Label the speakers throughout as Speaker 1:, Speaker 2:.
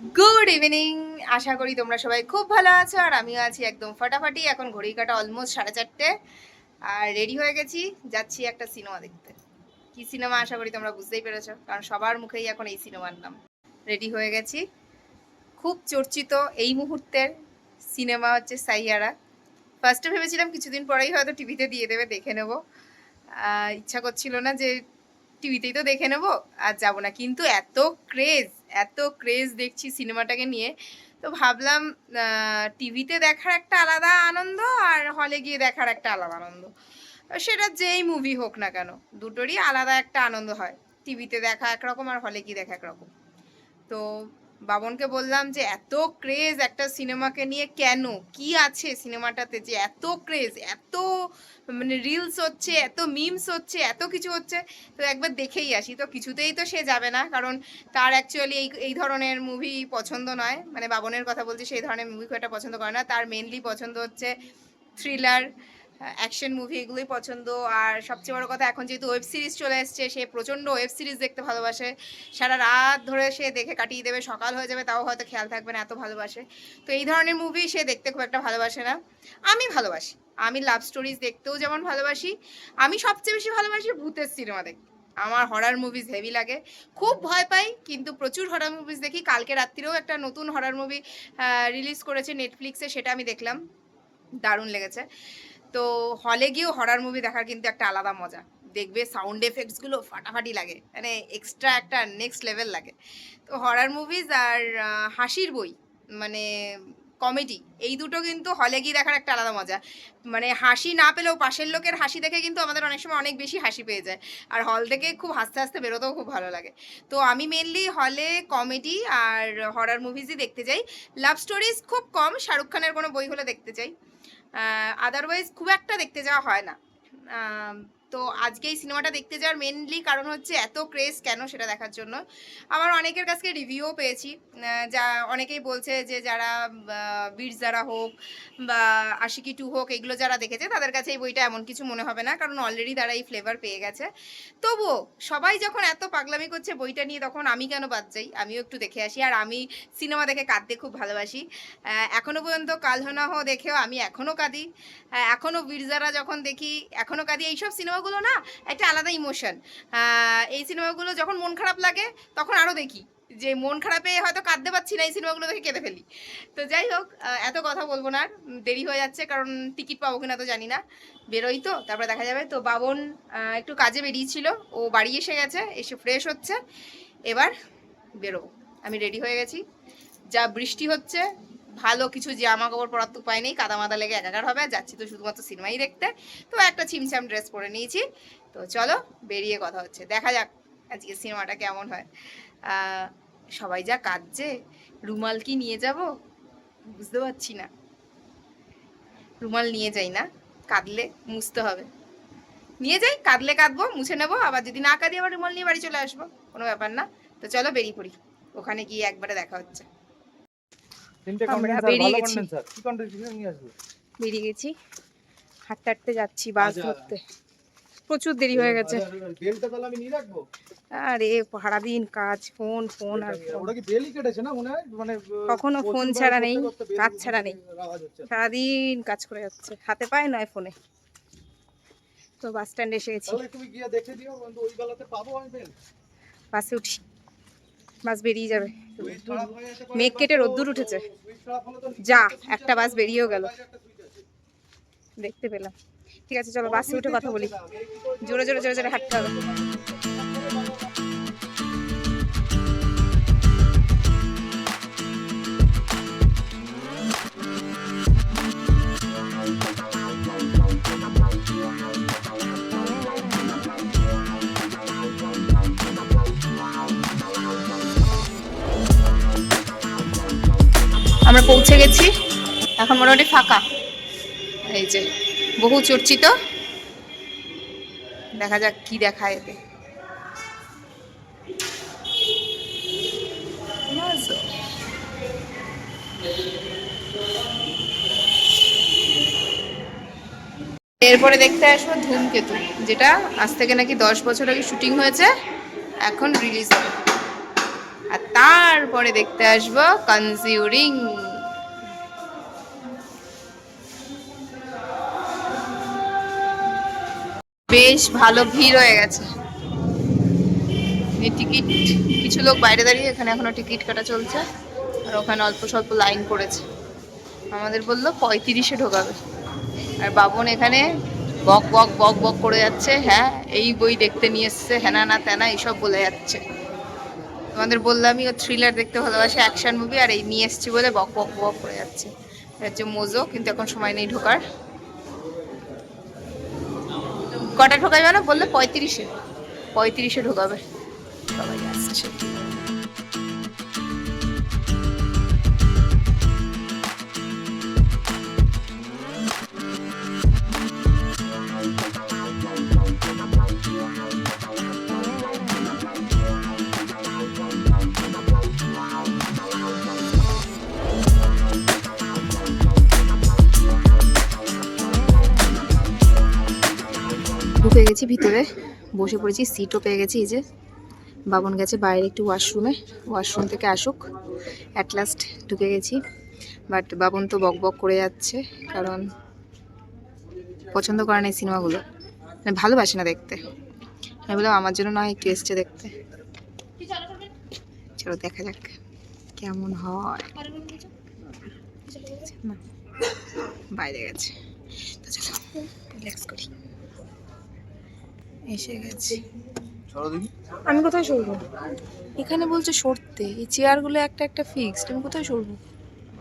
Speaker 1: Good evening আশা করি তোমরা সবাই খুব ভালো আছো আর আমিও আছি একদম ফাটাফাটি। এখন ঘড়ি কাটা অলমোস্ট সাড়ে চারটে। আর রেডি হয়ে গেছি, যাচ্ছি একটা সিনেমা দেখতে। কি সিনেমা আশা করি তোমরা বুঝতেই পেরেছ? কারণ সবার মুখেই এখন এই সিনেমার নাম। রেডি হয়ে গেছি। খুব চর্চিত এই মুহূর্তের সিনেমা হচ্ছে সাইয়ারা। ফার্স্টে ভেবেছিলাম কিছুদিন পরেই হয়তো টিভিতে দিয়ে দেবে, দেখে নেব। ইচ্ছা করছিল না যে টিভিতেই তো দেখে নেব, আর যাব না। কিন্তু এত ক্রেজ এত ক্রেজ দেখছি সিনেমাটাকে নিয়ে। তো ভাবলাম টিভিতে দেখার একটা আলাদা আনন্দ আর হলে গিয়ে দেখার একটা আলাদা আনন্দ। সেটা যেই মুভি হোক না কেন, দুটোরই আলাদা একটা আনন্দ হয়। টিভিতে দেখা একরকম আর হলে গিয়ে দেখা একরকম। তো বাবনকে বললাম যে, এত ক্রেজ একটা সিনেমাকে নিয়ে কেন? কি আছে সিনেমাটাতে যে এত ক্রেজ এত মানে রিলস হচ্ছে, এত মিমস হচ্ছে, এত কিছু হচ্ছে? তো একবার দেখেই আসি। তো কিছুতেই তো সে যাবে না, কারণ তার অ্যাকচুয়ালি এই এই ধরনের মুভি পছন্দ নয়। মানে বাবনের কথা বলছি, সেই ধরনের মুভি খুব একটা পছন্দ করে না। তার মেনলি পছন্দ হচ্ছে থ্রিলার অ্যাকশন মুভি এগুলোই পছন্দ। আর সবচেয়ে বড় কথা, এখন যেহেতু ওয়েব সিরিজ চলে এসছে, সে প্রচণ্ড ওয়েব সিরিজ দেখতে ভালোবাসে। সারা রাত ধরে সে দেখে কাটিয়ে দেবে, সকাল হয়ে যাবে, তাও হয়তো খেয়াল থাকবে না, এত ভালোবাসে। তো এই ধরনের মুভি সে দেখতে খুব একটা ভালোবাসে না। আমি ভালোবাসি। আমি লাভ স্টোরিজ দেখতেও যেমন ভালোবাসি। আমি সবচেয়ে বেশি ভালোবাসি ভূতের সিনেমা দেখতে। আমার হরার মুভিজ হেভি লাগে। খুব ভয় পাই, কিন্তু প্রচুর হরার মুভিজ দেখি। কালকে রাত্রিরেও একটা নতুন হরার মুভি রিলিজ করেছে নেটফ্লিক্সে সেটা আমি দেখলাম। দারুণ লেগেছে। তো হলে গিয়েও হরার মুভি দেখার কিন্তু একটা আলাদা মজা। দেখবে সাউন্ড এফেক্টসগুলো ফাটাফাটি লাগে মানে এক্সট্রা একটা নেক্সট লেভেল লাগে। তো হরার মুভিজ আর হাসির বই মানে কমেডি এই দুটো কিন্তু হলে গিয়ে দেখার একটা আলাদা মজা। মানে হাসি না পেলেও পাশের লোকের হাসি দেখে কিন্তু আমাদের অনেক সময় অনেক বেশি হাসি পেয়ে যায়। আর হল থেকে খুব হাসতে হাসতে বেরোতেও খুব ভালো লাগে। তো আমি মেনলি হলে কমেডি আর হরার মুভিজই দেখতে যাই লাভ স্টোরিজ খুব কম, শাহরুখ খানের কোনো বই হলে দেখতে চাই। আদারওয়াইজ খুব একটা দেখতে যাওয়া হয় না। তো আজকে এই সিনেমাটা দেখতে যাওয়ার মেনলি কারণ হচ্ছে এত ক্রেজ কেন সেটা দেখার জন্য। আমার অনেকের কাছ রিভিউও পেয়েছি যা অনেকেই বলছে যে যারা বীর যারা হোক বা আশিকি টু হোক এগুলো যারা দেখেছে তাদের কাছে এই বইটা এমন কিছু মনে হবে না কারণ অলরেডি তারা এই ফ্লেভার পেয়ে গেছে। তবুও সবাই যখন এত পাগলামি করছে বইটা নিয়ে তখন আমি কেন বাদ যাই? আমিও একটু দেখে আসি আর আমি সিনেমা দেখে কাঁদতে খুব ভালোবাসি। এখনও পর্যন্ত কাল হনা হো দেখেও আমি এখনও কাঁদি। আহ, এখনও বীরজারা যখন দেখি এখনও কাঁদি। এইসব সিনেমাগুলো না একটা আলাদা ইমোশন এই সিনেমাগুলো যখন মন খারাপ লাগে, তখন আরও দেখি। যে মন খারাপে হয়তো কাঁদতে পারছি না, এই সিনেমাগুলো দেখে কেঁদে ফেলি। তো যাই হোক এত কথা বলব না আর। দেরি হয়ে যাচ্ছে কারণ টিকিট পাবো কিনা তো জানি না। বেরোই তো, তারপরে দেখা যাবে। তো বাবন একটু কাজে বেরিয়েছিল। ও বাড়ি এসে গেছে, এসে ফ্রেশ হচ্ছে। এবার বেরোবো। আমি রেডি হয়ে গেছি। যা বৃষ্টি হচ্ছে ভালো কিছু জামা কাপড় পরার তো উপায় নেই কাদা মাদা লেগে একাকার হবে যাচ্ছি তো শুধুমাত্র সিনেমাই দেখতে। তো একটা ছিমছাম ড্রেস পরে নিয়েছি। তো চলো, বেরিয়ে কথা হচ্ছে। দেখা যাক আজকে সিনেমাটা কেমন হয়। সবাই যা কাঁদছে, রুমাল কি নিয়ে যাব? বুঝতে পারছি না। রুমাল নিয়ে যাই না, কাঁদলে মুছতে হবে। নিয়ে যাই, কাঁদলে কাঁদবো, মুছে নেব, আবার যদি না কাঁদি আবার রুমাল নিয়ে বাড়ি চলে আসব, কোনো ব্যাপার না। তো চলো বেরিয়ে পড়ি, ওখানে গিয়ে একবারে দেখা হচ্ছে।
Speaker 2: তিনটে কন্ডেন্সার
Speaker 1: বেরিয়ে গেছি।
Speaker 2: কি কন্ডেন্সার নিয়ে আসবে?
Speaker 1: বেরিয়ে গেছি। হাঁটতে হাঁটতে যাচ্ছি বাস
Speaker 2: আচ্ছা।
Speaker 1: ধরতে। প্রচুর দেরি হয়ে গেছে।
Speaker 2: বেলটা তাহলে আমি নিয়ে রাখব?
Speaker 1: আরে সারাদিন কাজ ফোন ফোন আর
Speaker 2: ওটা কি বেলই কেটেছে না মনে হয়? মানে
Speaker 1: কখনো ফোন ছাড়া নেই, কাজ ছাড়া নেই। সারাদিন কাজ করে যাচ্ছে হাতে পায় নয় ফোনে তো বাস স্ট্যান্ডে এসে গেছি।
Speaker 2: তাহলে তুমি গিয়ে দেখে দিও ওই বেলাতে পাবো আমি বেল?
Speaker 1: বাসে উঠি। বাস বেরিয়ে যাবে। মেঘ কেটে রোদ্দুর উঠেছে। যা,
Speaker 2: একটা
Speaker 1: বাস বেরিয়েও গেল। দেখতে পেলাম। ঠিক আছে, চলো বাসে উঠে কথা বলি। জোরে জোরে জোরে জোরে হাঁটতে হবে। আমরা পৌঁছে গেছি। এখন মোটামুটি ফাঁকা। এই যে, বহু চর্চিত। দেখা যাক কি দেখায় এতে। এরপরে দেখতে আসব ধূমকেতু, যেটা আজ থেকে নাকি দশ বছর আগে শুটিং হয়েছে। এখন রিলিজ হবে। আর তারপরে দেখতে আসব কনজিউরিং বেশ ভালো ভিড় হয়ে গেছে। টিকিট, কিছু লোক বাইরে দাঁড়িয়ে এখানে এখনও টিকিট কাটা চলছে। আর ওখানে অল্প স্বল্প লাইন পড়েছে। আমাদের বলল পঁয়ত্রিশে ঢোকাবে। আর বাবন এখানে বক বক বক বক করে যাচ্ছে। হ্যাঁ এই বই দেখতে নিয়ে এসছে হ্যানা না তেনা, এইসব বলে যাচ্ছে। তোমাদের বললামই, ও থ্রিলার দেখতে ভালোবাসে অ্যাকশন মুভি আর এই নিয়ে এসছি বলে বক বক বক করে যাচ্ছে। এটা হচ্ছে মোজো, কিন্তু এখন সময় নেই ঢোকার। কটা ঢোকাবে না বললে পঁয়ত্রিশে। পঁয়ত্রিশে ঢোকাবে। সবাই আসছে। ভিতরে বসে পড়েছি সিটও পেয়ে গেছি, এই যে বাবন গেছে বাইরে একটু ওয়াশরুমে ওয়াশরুম থেকে আসুক অ্যাট লাস্ট ঢুকে গেছি বাট বাবন তো বক বক করে যাচ্ছে, কারণ পছন্দ করে না এই সিনেমাগুলো মানে ভালোবাসে না দেখতে, আমি বললাম আমার জন্য নয়, একটু এসছে দেখতে, চলো দেখা যাক কেমন হয়, বাইরে গেছে, তো চলো রিল্যাক্স করি। এসে গেছি।
Speaker 2: দেখি।
Speaker 1: আমি কোথায় সরবো এখানে বলছে সরতে। এই চেয়ারগুলো একটা একটা ফিক্সড আমি কোথায় সরবো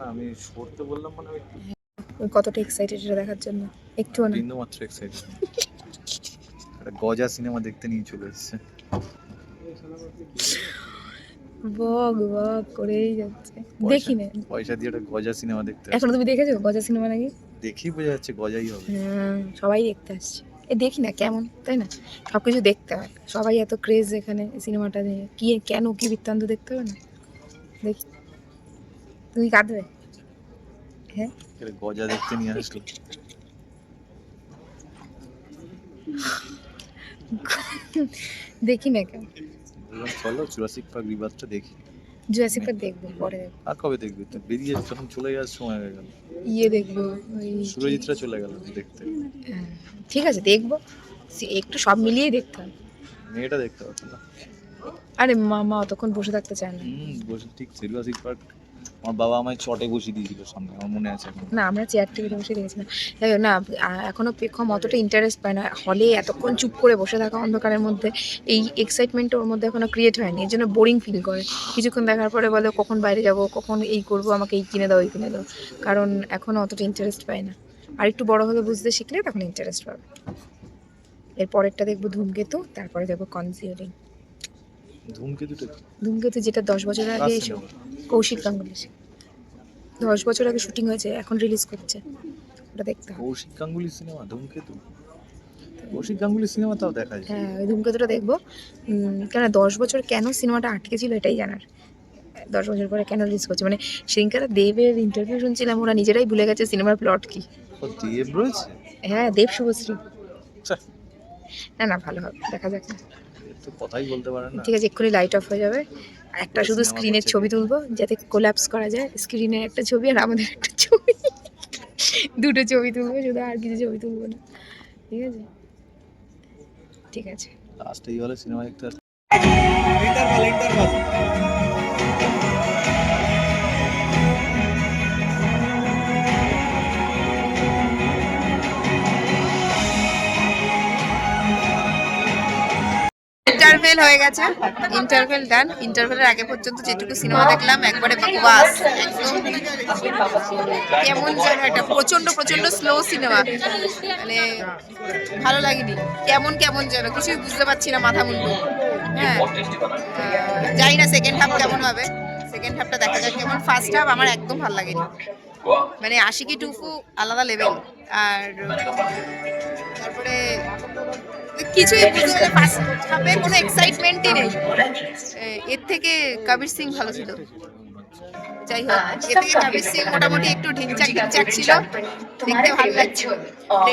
Speaker 2: আমি সরতে বললাম মানে আমি
Speaker 1: কতটা এক্সাইটেড এটা দেখার জন্য। একটুও না।
Speaker 2: বিন্দু মাত্র এক্সাইটেড একটা গজা সিনেমা দেখতে নিয়ে চলে এসেছে।
Speaker 1: বক বক করেই যাচ্ছে। দেখি না।
Speaker 2: পয়সা দিয়ে একটা গজা সিনেমা দেখতে
Speaker 1: এখনও তুমি দেখেছ গজা সিনেমা নাকি?
Speaker 2: দেখি বোঝা যাচ্ছে গজাই হবে।
Speaker 1: হ্যাঁ সবাই দেখতে আসছে। এ দেখি না কেমন তাই না? সব কিছু দেখতে হয়। সবাই এত ক্রেজ এখানে সিনেমাটা নিয়ে। কি কেন কি বৃত্তান্ত দেখতে হবে না? দেখি। তুমি কাঁদবে? হ্যাঁ?
Speaker 2: গজা দেখতে নিয়ে আসলো
Speaker 1: দেখি না কেন
Speaker 2: বললাম চলো জুরাসিক পার্ক রিভারটা দেখি।
Speaker 1: জুরাসিক পার্ক দেখব পরে দেখব।
Speaker 2: আর কবে দেখবি? তো বেরিয়ে যখন চলে যাওয়ার সময় হয়ে গেল।
Speaker 1: ইয়ে দেখব ওই
Speaker 2: সুরজিৎরা চলে গেল দেখতে।
Speaker 1: হ্যাঁ, ঠিক আছে দেখব। একটু সব মিলিয়েই দেখতে হবে।
Speaker 2: মেয়েটা দেখতে পারতো না।
Speaker 1: আরে মামা অতক্ষণ বসে থাকতে চায় না।
Speaker 2: হুম বসে ঠিক জুরাসিক পার্ক। আমার বাবা আমায় চটে বসিয়ে দিয়েছিল সামনে, আমার মনে আছে
Speaker 1: না, আমরা চেয়ার টেবিলে বসে দেখেছিলাম যাই না এখনও পেখম অতটা ইন্টারেস্ট পায় না। হলে এতক্ষণ চুপ করে বসে থাকা অন্ধকারের মধ্যে, এই এক্সাইটমেন্ট ওর মধ্যে এখনও ক্রিয়েট হয়নি। এর জন্য বোরিং ফিল করে। কিছুক্ষণ দেখার পরে বলে, কখন বাইরে যাব? কখন এই করব? আমাকে এই কিনে দাও, এই কিনে দাও। কারণ এখনও অতটা ইন্টারেস্ট পায় না। আর একটু বড় হলে বুঝতে শিখলে তখন ইন্টারেস্ট পাবে। এর পরেরটা দেখব ধূমকেতু, তারপরে দেখব কনজিউরিং
Speaker 2: ধূমকেতুটা
Speaker 1: ধূমকেতু যেটা দশ বছর আগে কৌশিক গাঙ্গুলি দশ বছর আগে শুটিং হয়েছে এখন রিলিজ করছে ওটা দেখতে
Speaker 2: কৌশিক গাঙ্গুলি সিনেমা ধূমকেতু? কৌশিক গাঙ্গুলি সিনেমা তাও দেখা যায়।
Speaker 1: হ্যাঁ ওই ধূমকেতুটা দেখব। কেন দশ বছর কেন সিনেমাটা আটকে ছিল এটাই জানার। দশ বছর পরে কেন রিলিজ করছে? মানে সেদিনকার দেবের ইন্টারভিউ শুনছিলাম ওরা নিজেরাই ভুলে গেছে সিনেমার প্লট কি।
Speaker 2: দেব রয়েছে?
Speaker 1: হ্যাঁ দেব শুভশ্রী। না না ভালো হবে দেখা যাক। না
Speaker 2: তো কথাই বলতে পারে না?
Speaker 1: ঠিক আছে এক্ষুনি লাইট অফ হয়ে যাবে। একটা শুধু স্ক্রিনের ছবি তুলবো যাতে কোল্যাপস করা যায়। স্ক্রিনের একটা ছবি আর আমাদের একটা ছবি। দুটো ছবি তুলবো শুধু আর কিছু ছবি তুলবো না। ঠিক আছে? ঠিক আছে।
Speaker 2: লাস্টে এই হলে সিনেমা দেখতে
Speaker 1: ইন্টারভেল হয়ে গেছে। ইন্টারভেল ডান ইন্টারভেলের আগে পর্যন্ত যেটুকু সিনেমা দেখলাম, একবারে একদম কেমন যেন একটা প্রচণ্ড প্রচণ্ড স্লো সিনেমা মানে ভালো লাগেনি। কেমন কেমন যেন। কিছুই বুঝতে পারছি না মাথা মুন্ডু। হ্যাঁ। জানি না সেকেন্ড হাফ কেমন হবে। সেকেন্ড হাফটা দেখা যাক কেমন। ফার্স্ট হাফ আমার একদম ভালো লাগেনি। মানে আশিকি টুফু আলাদা লেভেল আর তারপরে কিছুই হাফে কোনো এক্সাইটমেন্টই নেই। এর থেকে কবির সিং ভালো ছিল। যাই হোক এর থেকে কবির সিং মোটামুটি একটু ঢিনচাক ঢিনচাক ছিল। দেখতে ভালো লাগছিল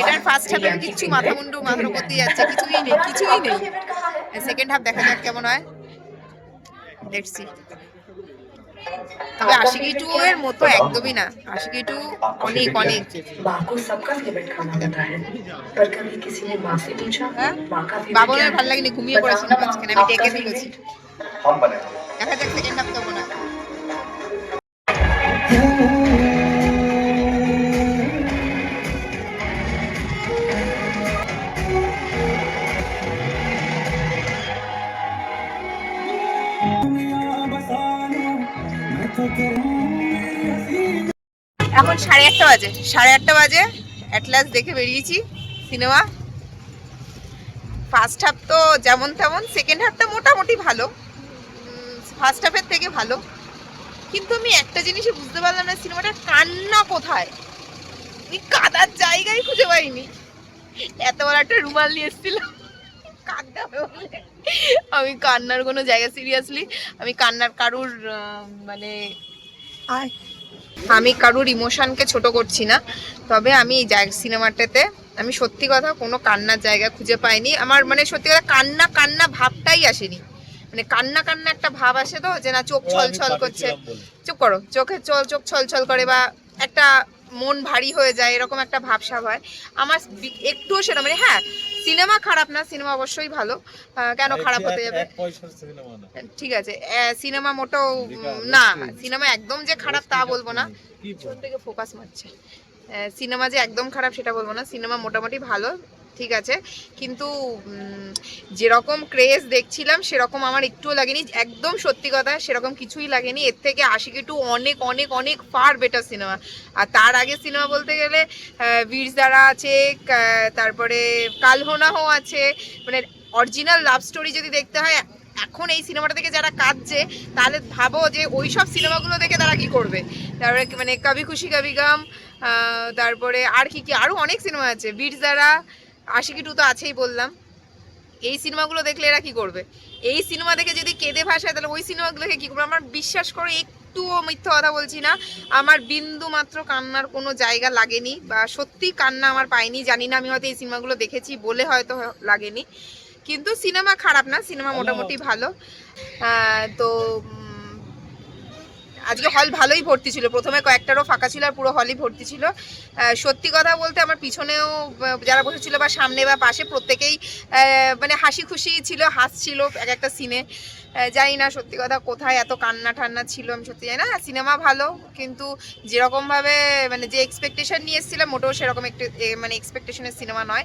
Speaker 1: এটার ফার্স্ট হাফে কিছু মাথা মুন্ডু মাথার দিয়ে যাচ্ছে কিছুই নেই কিছুই নেই। সেকেন্ড হাফ দেখা যাক কেমন হয়। সি তবে আশিকি টু এর মতো একদমই না। আশিকি টু অনেক অনেক। বাবনের
Speaker 3: হ্যাঁ?
Speaker 1: ভালো লাগেনি ঘুমিয়ে
Speaker 3: পড়েছিলাম
Speaker 1: আজকে আমি ডেকে
Speaker 4: তুলেছি
Speaker 1: দেখা যাক সেকেন্ড হাফ কেমন এখন সাড়ে আটটা বাজে। সাড়ে আটটা বাজে অ্যাটলাস দেখে বেরিয়েছি সিনেমা ফার্স্ট হাফ তো যেমন তেমন সেকেন্ড হাফটা মোটামুটি ভালো। ফার্স্ট হাফের থেকে ভালো। কিন্তু আমি একটা জিনিসই বুঝতে পারলাম না সিনেমাটা কান্না কোথায়? আমি কাদার জায়গায় খুঁজে পাইনি। এত বড় একটা রুমাল নিয়ে এসেছিলাম। কাঁদতে। আমি কান্নার কোনো জায়গা সিরিয়াসলি আমি কান্নার কারুর মানে আয় আমি কারুর ইমোশনকে ছোট করছি না তবে আমি এই সিনেমাটাতে আমি সত্যি কথা কোনো কান্নার জায়গা খুঁজে পাইনি। আমার মানে সত্যি কথা কান্না কান্না ভাবটাই আসেনি। মানে কান্না কান্না একটা ভাব আসে তো যে না চোখ ছল ছল করছে। চুপ করো চোখে চল চোখ ছল ছল করে বা একটা মন ভারী হয়ে যায় এরকম একটা ভাবসাব হয়। আমার একটুও সেটা মানে হ্যাঁ সিনেমা খারাপ না সিনেমা অবশ্যই ভালো। কেন খারাপ হতে যাবে? ঠিক আছে সিনেমা মোটেও না সিনেমা একদম যে খারাপ তা বলব না। ছোট থেকে ফোকাস মারছে। সিনেমা যে একদম খারাপ সেটা বলব না। সিনেমা মোটামুটি ভালো। ঠিক আছে। কিন্তু যেরকম ক্রেজ দেখছিলাম, সেরকম আমার একটুও লাগেনি। একদম সত্যি কথা, সেরকম কিছুই লাগেনি। এর থেকে আশিকি টু অনেক অনেক অনেক ফার বেটার সিনেমা আর তার আগে সিনেমা বলতে গেলে বীরজারা আছে তারপরে কালহোনাহো আছে। মানে অরিজিনাল লাভ স্টোরি যদি দেখতে হয়, এখন এই সিনেমাটা থেকে যারা কাঁদছে, তাহলে ভাবো যে ওই সব সিনেমাগুলো দেখে তারা কি করবে? তারপরে মানে কবি খুশি কবি গাম তারপরে আর কি কি আরও অনেক সিনেমা আছে। বীর দ্বারা আশিকি টু তো আছেই বললাম। এই সিনেমাগুলো দেখলে এরা কি করবে? এই সিনেমা দেখে যদি কেঁদে ভাসায় তাহলে ওই সিনেমাগুলো দেখে কি করবে? আমার বিশ্বাস করো একটুও মিথ্যা কথা বলছি না। আমার বিন্দু মাত্র কান্নার কোনো জায়গা লাগেনি বা সত্যি কান্না আমার পাইনি। জানি না আমি হয়তো এই সিনেমাগুলো দেখেছি বলে হয়তো লাগেনি। কিন্তু সিনেমা খারাপ না সিনেমা মোটামুটি ভালো। তো আজকে হল ভালোই ভর্তি ছিল। প্রথমে কয়েকটারও ফাঁকা ছিল আর পুরো হলই ভর্তি ছিল। সত্যি কথা বলতে আমার পিছনেও যারা বসেছিল বা সামনে বা পাশে প্রত্যেকেই মানে হাসি খুশি ছিল হাসছিল এক একটা সিনে জানি না সত্যি কথা কোথায় এত কান্না ঠান্না ছিল, আমি সত্যি জানি না। সিনেমা ভালো, কিন্তু যেরকমভাবে মানে যে এক্সপেকটেশন নিয়ে এসেছিলাম, মোটেও সেরকম একটু মানে এক্সপেকটেশনের সিনেমা নয়।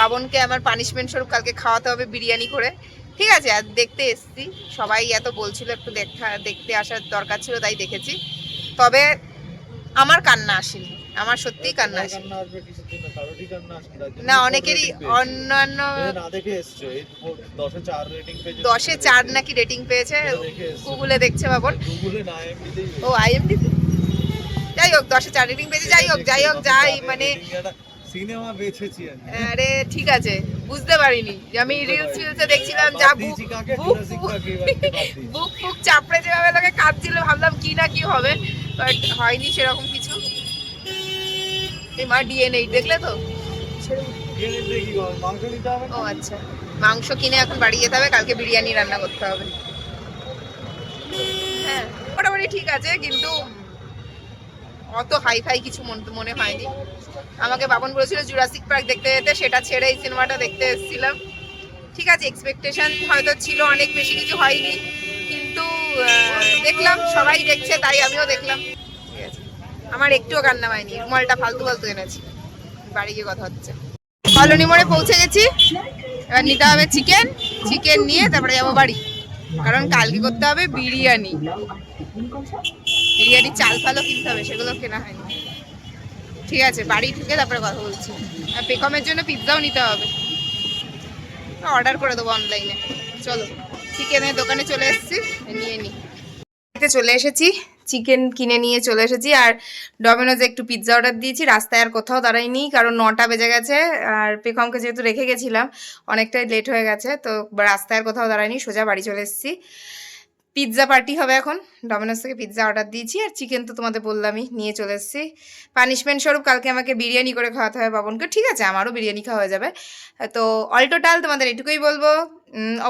Speaker 1: বাবনকে আমার পানিশমেন্ট স্বরূপ কালকে খাওয়াতে হবে বিরিয়ানি করে। ঠিক আছে আর দেখতে এসছি। সবাই এত বলছিল একটু দেখা দেখতে আসার দরকার ছিল তাই দেখেছি। তবে আমার কান্না আসেনি। আমার সত্যিই কান্না আসেনি। না? অনেকেরই অন্যান্য
Speaker 2: দশে চার
Speaker 1: নাকি রেটিং পেয়েছে? গুগলে দেখছে বাবন ও আইএমডি যাই হোক দশে চার রেটিং পেয়েছে। যাই হোক যাই হোক যাই মানে
Speaker 2: সিনেমা বেছেছি
Speaker 1: আরে ঠিক আছে বুঝতে পারিনি। যে আমি রিলস ফিলসে দেখছিলাম যা বুক বুক। বুক চাপড়ে যেভাবে লোকে কাঁদছিল ভাবলাম কি না কি হবে বাট হয়নি সেরকম কিছু। মা ডিএনএ দেখলে তো? ও আচ্ছা। মাংস কিনে এখন বাড়ি যেতে হবে কালকে বিরিয়ানি রান্না করতে হবে। হ্যাঁ মোটামুটি ঠিক আছে কিন্তু অত হাই ফাই কিছু মন- হয়নি। আমাকে বাবন বলেছিল জুরাসিক পার্ক দেখতে যেতে, সেটা ছেড়ে এই সিনেমাটা দেখতে এসেছিলাম। ঠিক আছে এক্সপেকটেশন হয়তো ছিল অনেক বেশি কিছু হয়নি, কিন্তু দেখলাম, সবাই দেখছে, তাই আমিও দেখলাম। ঠিক আছে। আমার একটুও কান্না পায়নি রুমালটা ফালতু ফালতু এনেছি। বাড়ি গিয়ে কথা হচ্ছে। কলোনি মোড়ে পৌঁছে গেছি। এবার নিতে হবে চিকেন চিকেন নিয়ে তারপরে যাব বাড়ি। কারণ কালকে করতে হবে বিরিয়ানি। বিরিয়ানি, চাল ফালও কিনতে হবে, সেগুলো কেনা হয়নি। ঠিক আছে, বাড়ি ঢুকে তারপরে কথা বলছি। আর পেকমের জন্য পিৎজাও নিতে হবে। অর্ডার করে দেবো অনলাইনে। চলো চিকেনের দোকানে চলে এসেছি, নিয়ে নিই চলে এসেছি চিকেন কিনে নিয়ে চলে এসেছি, আর ডমিনোজে একটু পিৎজা অর্ডার দিয়েছি। রাস্তায় আর কোথাও দাঁড়াইনি কারণ নটা বেজে গেছে, আর পেখমকে যেহেতু রেখে গেছিলাম, অনেকটাই লেট হয়ে গেছে, তো রাস্তায় আর কোথাও দাঁড়াইনি সোজা বাড়ি চলে এসেছি। পিৎজা পার্টি হবে এখন। ডমিনোস থেকে পিৎজা অর্ডার দিয়েছি আর চিকেন তো তোমাদের বললামই, নিয়ে চলে এসেছি। পানিশমেন্ট স্বরূপ কালকে আমাকে বিরিয়ানি করে খাওয়াতে হবে বাবনকে। ঠিক আছে, আমারও বিরিয়ানি খাওয়া হয়ে যাবে। তো অল টোটাল তোমাদের এটুকুই বলব।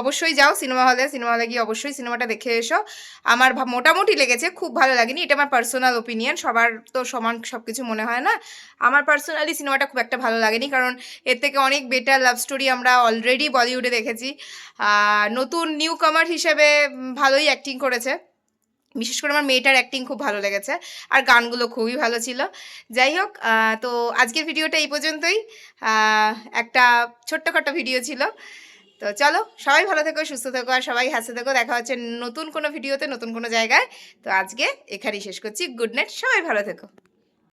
Speaker 1: অবশ্যই যাও সিনেমা হলে সিনেমা হলে গিয়ে অবশ্যই সিনেমাটা দেখে এসো। আমার মোটামুটি লেগেছে, খুব ভালো লাগেনি। এটা আমার পার্সোনাল ওপিনিয়ন সবার তো সমান সব কিছু মনে হয় না। আমার পার্সোনালি সিনেমাটা খুব একটা ভালো লাগেনি, কারণ এর থেকে অনেক বেটার লাভ স্টোরি আমরা অলরেডি বলিউডে দেখেছি। নতুন নিউ কামার হিসেবে ভালোই অ্যাক্টিং করেছে। বিশেষ করে আমার মেয়েটার অ্যাক্টিং খুব ভালো লেগেছে, আর গানগুলো খুবই ভালো ছিল। যাই হোক তো আজকের ভিডিওটা এই পর্যন্তই। একটা ছোট্টখাটো ভিডিও ছিল। তো চলো, সবাই ভালো থেকো, সুস্থ থেকো, আর সবাই হাসতে থেকো। দেখা হচ্ছে নতুন কোনো ভিডিওতে, নতুন কোনো জায়গায়। তো আজকে এখানেই শেষ করছি। গুড নাইট, সবাই ভালো থেকো।